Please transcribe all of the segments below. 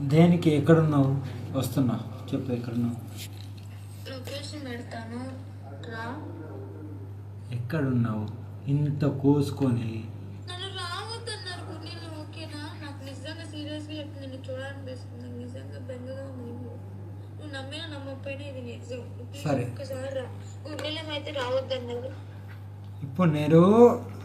దేనికి ఎక్కడున్నావు? వస్తున్నా. చెప్పు ఎక్కడున్నావు? లొకేషన్ పెడతాను. రా. ఎక్కడున్నావు? ఇంత కోసుకొని. నన్ను రావద్దన్నారు ఓకేనా? నాకు నిజంగా సీరియస్గా నిన్ను చూడాలనిపిస్తుంది. నాకు నిజంగా బెంగగా ఉంది. నువ్వు నమ్మినా నమ్మకపోయినా ఇది నిజం. సరే. రా. అయితే రావద్దన్నారు. ఇప్పుడు నేను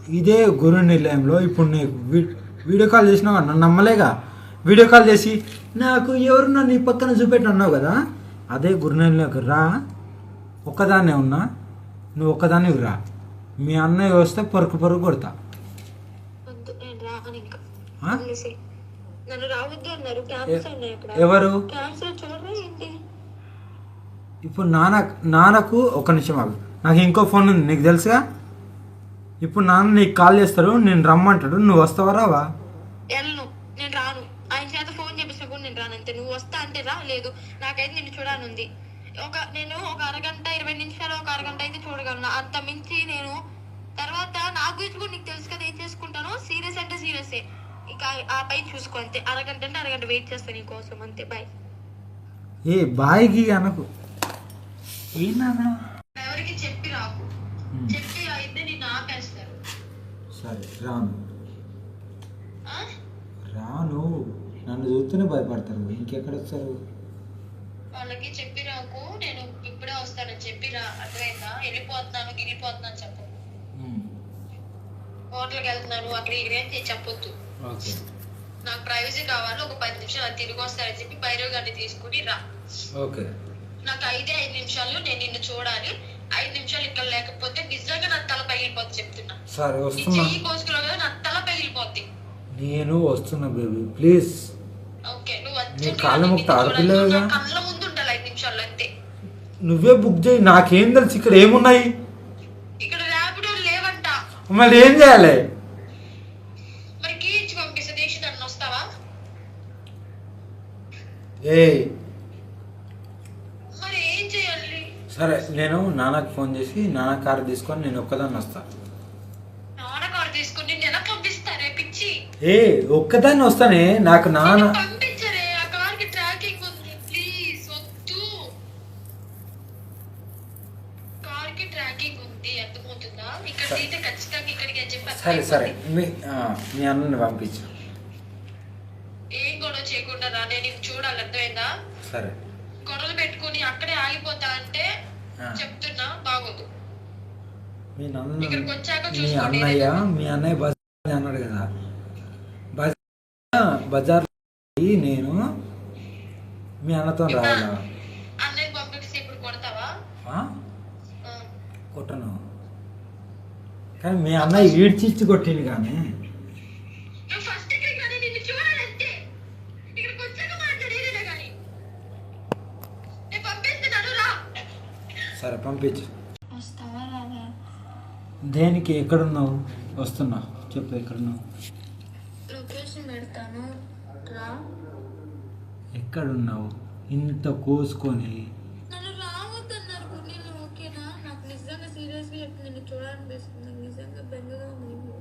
ఇదే గురు నిలయంలో ఇప్పుడు నీకు వీడియో కాల్ చేసినావు? నన్ను నమ్మలేగా? వీడియో కాల్ చేసి నాకు ఎవరున్నా నీ పక్కన చూపెట్టి అన్నావు కదా? అదే గురు నిలయంలోకి రా. ఒక్కదాన్నే ఉన్నా. నువ్వు ఒక్కదాన్ని రా. మీ అన్నయ్య వస్తే పరుకు పరుగు కొడతా. నన్ను ఎవరు? ఇప్పుడు నాన్న నాన్నకు ఒక నిమిషం ఆగు. నాకు ఇంకో ఫోన్ ఉంది. నీకు తెలుసుగా? ఇప్పుడు నాన్న నీకు కాల్ చేస్తాడు నేను రమ్మంటాడు నువ్వు వస్తావా రావా? వెళ్ళను నేను రాను. ఆయన చేత ఫోన్ చేపిస్తున్నా కూడా నేను రాను అంతే. నువ్వు వస్తా అంటే రా లేదు. నాకైతే నిన్ను చూడాలనుంది. ఒక నేను ఒక అరగంట ఇరవై నిమిషాలు ఒక అరగంట అయితే చూడగలను. అంత మించి నేను తర్వాత నా గురించి కూడా నీకు తెలుసు కదా ఏం చేసుకుంటాను? సీరియస్ అంటే సీరియసే. ఇక ఆ పై చూసుకో అంతే. అరగంట అంటే అరగంట వెయిట్ చేస్తాను నీ కోసం అంతే. బాయ్ ఏ బాయికి అనకు. ఏ నాన్న? ఎవరికి చెప్పి రాకు. చెప్పి సరే రాను? రాను? నన్ను చూస్తూనే భయపడతారు ఇంకెక్కడ వస్తారు? వాళ్ళకి చెప్పి రాకు నేను ఇప్పుడే వస్తానని చెప్పి రా అర్థమైందా? వెళ్ళిపోతున్నాను గిరిపోతున్నాను చెప్పు. హోటల్కి వెళ్తున్నాను అక్కడ చేసి చెప్పొద్దు. ఓకే. నాకు ప్రైవసీ కావాలి ఒక పది నిమిషాలు అది తిరిగి వస్తానని చెప్పి భైరవ్ గారిని తీసుకుని రా. ఓకే. నాకు ఐదే ఐదు నిమిషాలు నేను నిన్ను చూడాలి. ఐదు నిమిషాలు ఇక్కడ లేకపోతే నిజంగా నా తల పగిలిపోద్ది చెప్తున్నా సరే వస్తున్నా. నేను వస్తున్నా బేబీ ప్లీజ్ నీ కాళ్ళు ముక్త అంతే. నువ్వే బుక్ చేయి. నాకేం తెలుసు ఇక్కడ ఏమున్నాయి? ఇక్కడ ర్యాపిడో లేవంట. మళ్ళీ ఏం చేయాలి? ఏ మరి ఏం చేయాలి? సరే నేను నాన్నకి ఫోన్ చేసి నాన్న కారు తీసుకొని నేను ఒక్కదాన్ని వస్తా నాన్న కారు తీసుకుని నిన్ను ఎలా పంపిస్తారే పిచ్చి ఏ ఒక్కదాన్ని వస్తానే నాకు నాన్న నిన్ను పంపించరే ఆ కార్కి ట్రాకింగ్ ఉంది ప్లీజ్ వద్దు కార్కి ట్రాకింగ్ ఉంది అర్థమవుతుందా ఇక్కడ దిగితే ఖచ్చితంగా ఇక్కడికి అని చెప్పి సరే సరే. మీ మీ అన్నని పంపించు. ఏం గొడవ చేయకుండా రా నేను చూడాలి అర్థమైందా? సరే. గొడవలు పెట్టుకుని అక్కడే ఆగిపోతా అంటే. చెప్తున్నా బాగోదు. మీ నాన్న ఇక్కడికి వచ్చాక మీ అన్నయ్య మీ అన్నయ్య బస్ అన్నాడు కదా బస్ బజార్ నేను మీ అన్నతో రావాలా. కొట్టను. కానీ మీ అన్నయ్య ఈడ్చిచ్చి కొట్టింది కానీ. సరే పంపించు. దేనికి ఎక్కడున్నావు? వస్తున్నా. చెప్పు ఎక్కడున్నావు? పెడతాను. రా. ఎక్కడున్నావు? ఇంత కోసుకొని. నన్ను రావద్దన్నారు గుడ్డీలు ఓకేనా? నాకు నిజంగా సీరియస్గా చెప్పి నిన్ను చూడాలనిపిస్తుంది. నాకు నిజంగా బెంగగా ఉంది నువ్వు.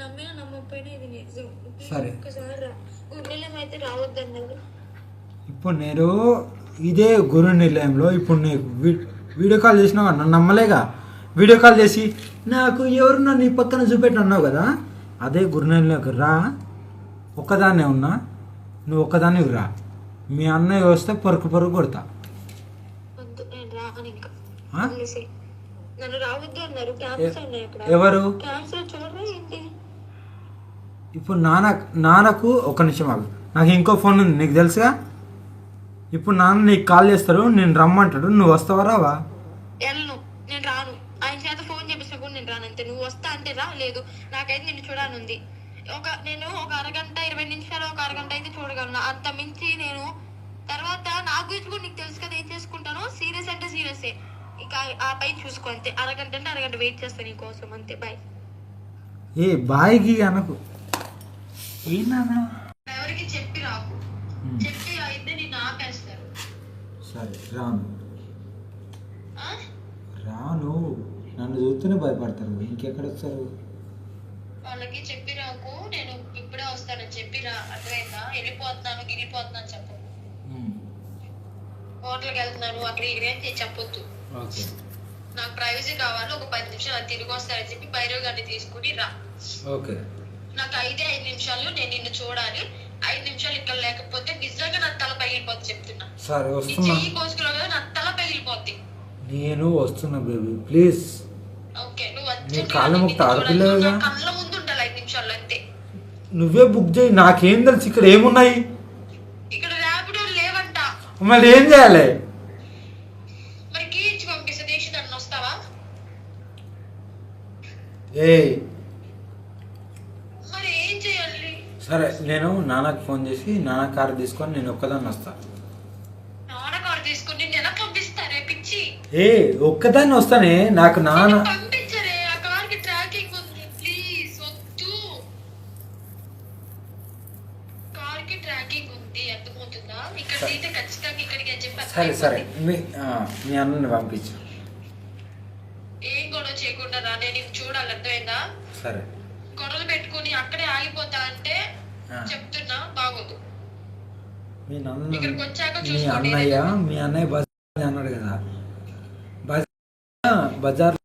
నమ్మినా నమ్మకపోయినా ఇది నిజం. సరే. ఒక్కసారి రా. గుడ్డీలు అయితే రావద్దన్నారు. ఇప్పుడు నేను ఇదే గురు నిలయంలో ఇప్పుడు నీకు వీడియో కాల్ చేసినావు? నన్ను నమ్మలేగా? వీడియో కాల్ చేసి నాకు ఎవరున్నా నీ పక్కన చూపెట్టి అన్నావు కదా? అదే గురు నిలయంలోకి రా. ఒక్కదాన్నే ఉన్నా నువ్వు ఒక్కదాన్ని రా. మీ అన్నయ్య వస్తే పరుకు పరుగు కొడతా. ఎవరు? ఇప్పుడు నాన్న నాన్నకు ఒక నిమిషం ఆగు. నాకు ఇంకో ఫోన్ ఉంది నీకు తెలుసుగా? ఇప్పుడు నాన్న నీకు కాల్ చేస్తాడు నేను రమ్మంటాడు. నువ్వు వస్తావా రావా? నేను రాను. ఆయన చేత ఫోన్ చేపిస్తున్నా కూడా నేను రాను. అంతే నువ్వు వస్తా అంటే రా. లేదు నాకైతే నిన్ను చూడాలనుంది ఒక నేను ఒక అరగంట ఇరవై నిమిషాలు ఒక అరగంట అయితే చూడగలను. అంత మించి నేను తర్వాత నా గురించి కూడా నీకు తెలుసు కదా ఏం చేసుకుంటాను? సీరియస్ అంటే సీరియసే. ఇక ఆ పై చూసుకో అంతే. అరగంట అంటే అరగంట వెయిట్ చేస్తాను నీ కోసం. అంతే. బాయ్. ఏ బాయికి అనకు. ఏ నాన్న? ఎవరికి చెప్పి రాకు. చెప్పి అయితే నిన్ను ఆపేస్తారు. సరే రాను? రాను. నన్ను చూస్తూనే భయపడతారు. ఇంకెక్కడ వస్తారు వాళ్ళకి చెప్పి రాకు నేను ఇప్పుడే వస్తానని చెప్పి రా అర్థమైందా? వెళ్ళిపోతున్నాను గిరిపోతున్నాను చెప్పు హోటల్కి వెళ్తున్నాను అక్కడ చేసి చెప్పొద్దు. నాకు ప్రైవసీ కావాలి ఒక పది నిమిషాలు అది తిరిగి వస్తారని చెప్పి భైరవ్ గారిని తీసుకుని రా. ఓకే. నాకు ఐదే ఐదు నిమిషాలు నేను నిన్ను చూడాలి. ఐదు నిమిషాలు ఇక్కడ లేకపోతే నిజంగా నా తల పగిలిపోద్ది చెప్తున్నా. సరే నీ వస్తున్నా. చెయ్యి కోసుకున్నావు కదా నా తల పగిలిపోద్ది. నేను వస్తున్నా బేబీ. ప్లీజ్. ఓకే నువ్వు వచ్చి కాళ్ళు నిన్ను మొక్కితే చూడాలి. ఆడపిల్లవేగా? నా కళ్ళ ముందు ఉండాలి ఐదు నిమిషాలు అంతే నువ్వే బుక్ చేయి నాకేం తెలుసు ఇక్కడ ఏమున్నాయి? ఇక్కడ ర్యాపిడో లేవంట. మళ్ళీ ఏం చేయాలి? మరి కీ ఇచ్చి పంపిస్తే దీక్ష నన్ను వస్తావా? ఏ మరి ఏం చేయాలి? సరే నేను నాన్నకి ఫోన్ చేసి నాన్న కార్ తీసుకొని నేను ఒక్కదాన్ని వస్తా. నాన్న కారు తీసుకుని నేను పంపిస్తారే పిచ్చి? ఏ ఒక్కదాన్ని వస్తానే నాకు నాన్న నిన్ను పంపించరే ఆ కార్కి ట్రాకింగ్ ఉంది ప్లీజ్ వద్దు కార్కి ట్రాకింగ్ ఉంది అర్థమవుతుందా ఇక్కడ సరే. సరే. మీ మీ అన్నని పంపించు. ఏం గొడవ చేయకుండా రా నేను చూడాలి అర్థమైందా? సరే. గొడవలు పెట్టుకుని అక్కడే ఆగిపోతా అంటే. చెప్తున్నా బాగోదు. మీ నాన్న ఇక్కడికి వచ్చాక మీ చూసుకోండి అన్నయ్య మీ అన్నయ్య అన్నాడు కదా. బజార్ బజార్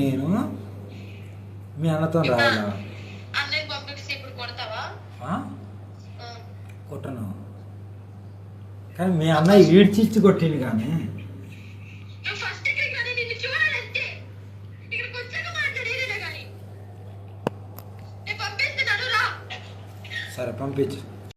నేను మీ అన్నతో రావాలా? అన్నయ్య పంపిస్తే ఇప్పుడు కొడతావా. కొట్టను. కానీ మీ అన్నయ్య ఈడ్చిచ్చి కొట్టింది కానీ. సరే పంపించు.